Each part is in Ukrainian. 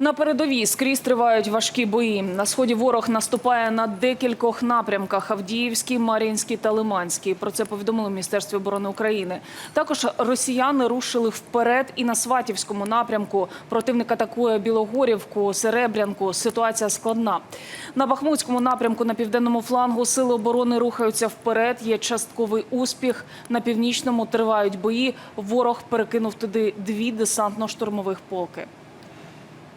На передовій скрізь тривають важкі бої. На сході ворог наступає на декількох напрямках: Авдіївський, Мар'їнський та Лиманський. Про це повідомили Міністерстві оборони України. Також росіяни рушили вперед і на Сватівському напрямку. Противник атакує Білогорівку, Серебрянку. Ситуація складна. На Бахмутському напрямку на південному флангу сили оборони рухаються вперед. Є частковий успіх. На північному тривають бої. Ворог перекинув туди дві десантно-штурмових полки.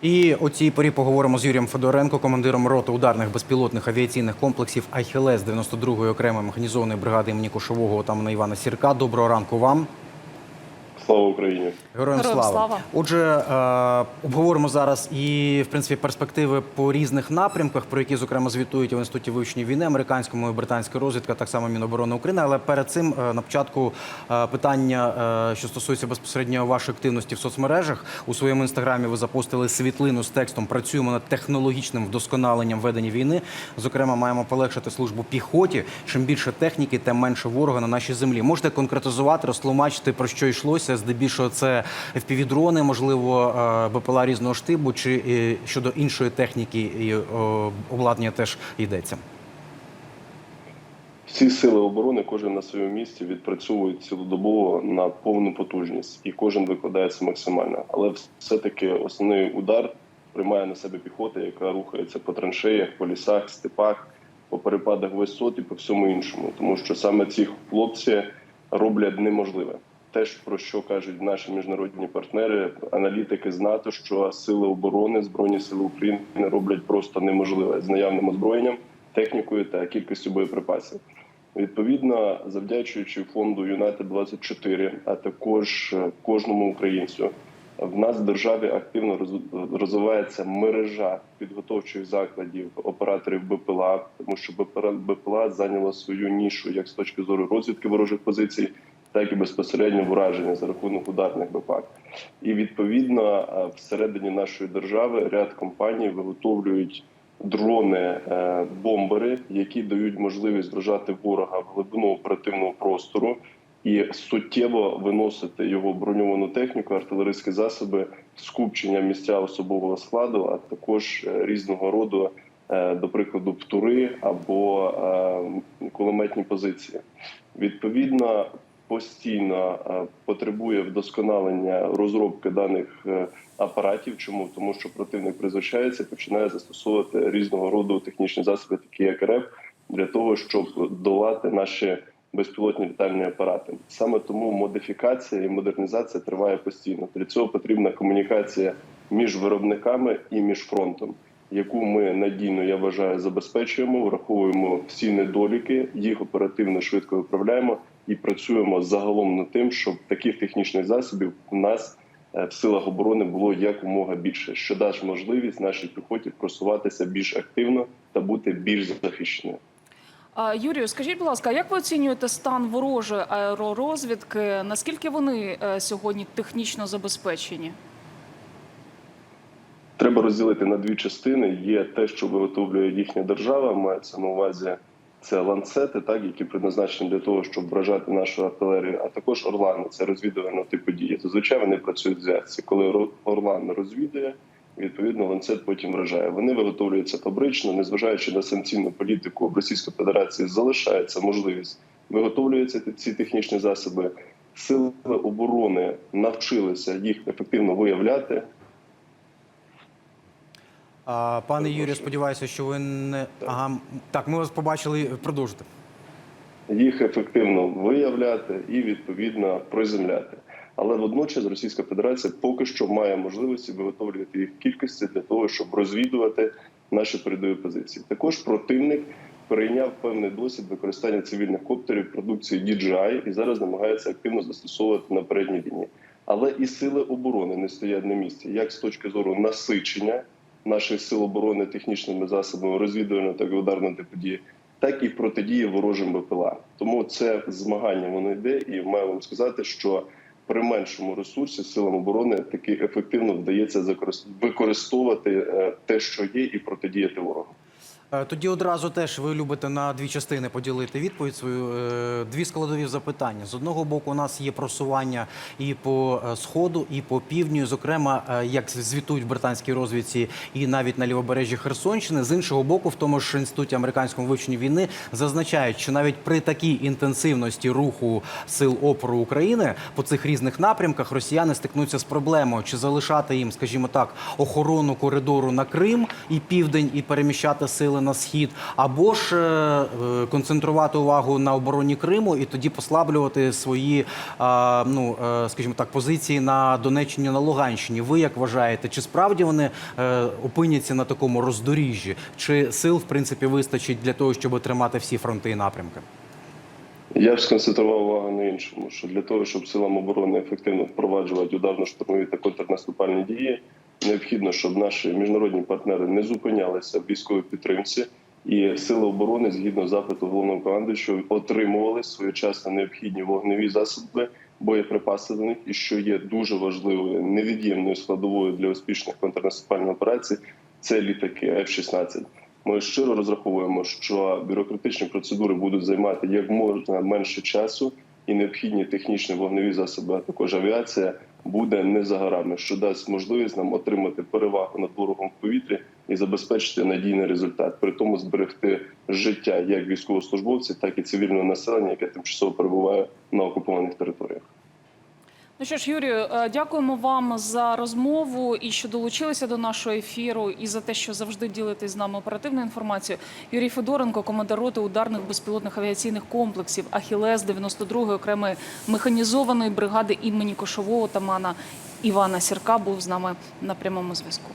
І о цій порі поговоримо з Юрієм Федоренко, командиром роти ударних безпілотних авіаційних комплексів Ахілес 92-ї окремої механізованої бригади імені Кошового та Івана Сірка. Доброго ранку вам. Слава Україні! Героям, Героям слава. слава. Отже, е, обговоримо зараз і в принципі перспективи по різних напрямках, про які зокрема звітують в інституті вивчення війни, американському і британська розвідка, так само Міноборони України. Але перед цим е, на початку е, питання, е, що стосується безпосередньо вашої активності в соцмережах. У своєму інстаграмі ви запостили світлину з текстом Працюємо над технологічним вдосконаленням ведення війни. Зокрема, маємо полегшити службу піхоті. Чим більше техніки, тим менше ворога на нашій землі. Можете конкретизувати, розтлумачити про що йшлося? Здебільшого це FPV-дрони, можливо, е, БПЛА різного штибу, чи е, щодо іншої техніки і е, обладнання теж йдеться. Всі сили оборони, кожен на своєму місці відпрацьовують цілодобово на повну потужність, і кожен викладається максимально. Але все-таки основний удар приймає на себе піхота, яка рухається по траншеях, по лісах, степах, по перепадах висот і по всьому іншому. Тому що саме ці хлопці роблять неможливе. Те, про що кажуть наші міжнародні партнери, аналітики з НАТО, що сили оборони, збройні сили України роблять просто неможливе з наявним озброєнням, технікою та кількістю боєприпасів. Відповідно, завдячуючи фонду Юнайтед 24 а також е, кожному українцю, в нас в державі активно розвивається мережа підготовчих закладів операторів БПЛА, тому що БПЛА, зайняло свою нішу як з точки зору розвідки ворожих позицій, так і безпосередньо враження за рахунок ударних БПАК. І відповідно е, всередині нашої держави ряд компаній виготовлюють дрони, е, бомбери, які дають можливість вражати ворога в глибину оперативного простору і суттєво виносити його броньовану техніку, артилерійські засоби, скупчення місця особового складу, а також е, різного роду, до прикладу, птури або кулеметні позиції. Відповідно, постійно е, потребує вдосконалення розробки даних е, апаратів. Чому тому, що противник призвичається, починає застосовувати різного роду технічні засоби, такі як РФ, для того, щоб долати наші безпілотні літальні апарати. Саме тому модифікація і модернізація триває постійно. Для цього потрібна комунікація між виробниками і між фронтом. Яку ми надійно я вважаю забезпечуємо, враховуємо всі недоліки, їх оперативно швидко виправляємо і працюємо загалом над тим, щоб таких технічних засобів у нас е, в силах оборони було якомога більше, що дасть можливість нашій піхоті просуватися більш активно та бути більш захищеною. Юрію, скажіть, будь ласка, як ви оцінюєте стан ворожої аеророзвідки? Наскільки вони е, сьогодні технічно забезпечені? Треба розділити на дві частини. Є те, що виготовлює їхня держава, мається на увазі це ланцети, так які предназначені для того, щоб вражати нашу артилерію, а також орлани це розвідувального типу дії. Зазвичай вони працюють в зв'язці. Коли орлан розвідує, відповідно ланцет потім вражає. Вони виготовлюються фабрично, незважаючи на санкційну політику Російської Федерації, залишається можливість виготовлюються ці технічні засоби. Сили оборони навчилися їх ефективно виявляти. А, пане Юрію, сподіваюся, що ви не ага. Так, ми вас побачили. Продовжуйте. їх ефективно виявляти і відповідно приземляти. Але водночас Російська Федерація поки що має можливості виготовлювати їх кількості для того, щоб розвідувати наші передові позиції. Також противник перейняв певний досвід використання цивільних коптерів продукції DJI і зараз намагається активно застосовувати на передній лінії. Але і сили оборони не стоять на місці, як з точки зору насичення наших сил оборони технічними засобами розвідувальної та ударної події так і протидії ворожим БПЛА. Тому це змагання воно йде, і маю вам сказати, що при меншому ресурсі силам оборони таки ефективно вдається використовувати е, те, що є, і протидіяти ворогу. Е, Тоді одразу теж ви любите на дві частини поділити відповідь свою. Е, Дві складові запитання. З одного боку, у нас є просування і по е, сходу, і по півдню. Зокрема, як звітують в британській розвідці, і навіть на лівобережжі Херсонщини. З іншого боку, в тому ж інституті американському вивченні війни зазначають, що навіть при такій інтенсивності руху сил опору України по цих різних напрямках росіяни стикнуться з проблемою, чи залишати їм, скажімо так, охорону коридору на Крим і південь, і переміщати сили на схід, або ж е, е, концентрувати увагу на обороні Криму і тоді послаблювати свої, ну е, скажімо так, позиції на Донеччині на Луганщині. Ви як вважаєте, чи справді вони опиняться на такому роздоріжжі? Чи сил в принципі вистачить для того, щоб тримати всі фронти і напрямки? Я б сконцентрував увагу на іншому, що для того, щоб силам оборони ефективно впроваджувати ударно-штурмові та контрнаступальні дії, необхідно, щоб наші міжнародні партнери не зупинялися в військовій підтримці, і сили оборони, згідно запиту головного командуючого, отримували своєчасно необхідні вогневі засоби, боєприпаси до них, і що є дуже важливою невід'ємною складовою для успішних контрнаступальних операцій, це літаки F-16. Ми щиро розраховуємо, що бюрократичні процедури будуть займати як можна менше часу, і необхідні технічні вогневі засоби, а також авіація буде не за горами, що дасть можливість нам отримати перевагу над ворогом в повітрі і забезпечити надійний результат, при тому зберегти життя як військовослужбовців, так і цивільного населення, яке тимчасово перебуває на окупованих територіях. Ну що ж, Юрію, е, дякуємо вам за розмову і що долучилися до нашого ефіру, і за те, що завжди ділитесь з нами оперативною інформацією. Юрій Федоренко, командир роти ударних безпілотних авіаційних комплексів Ахілес 92-ї окремої механізованої бригади імені кошового тамана Івана Сірка, був з нами на прямому зв'язку.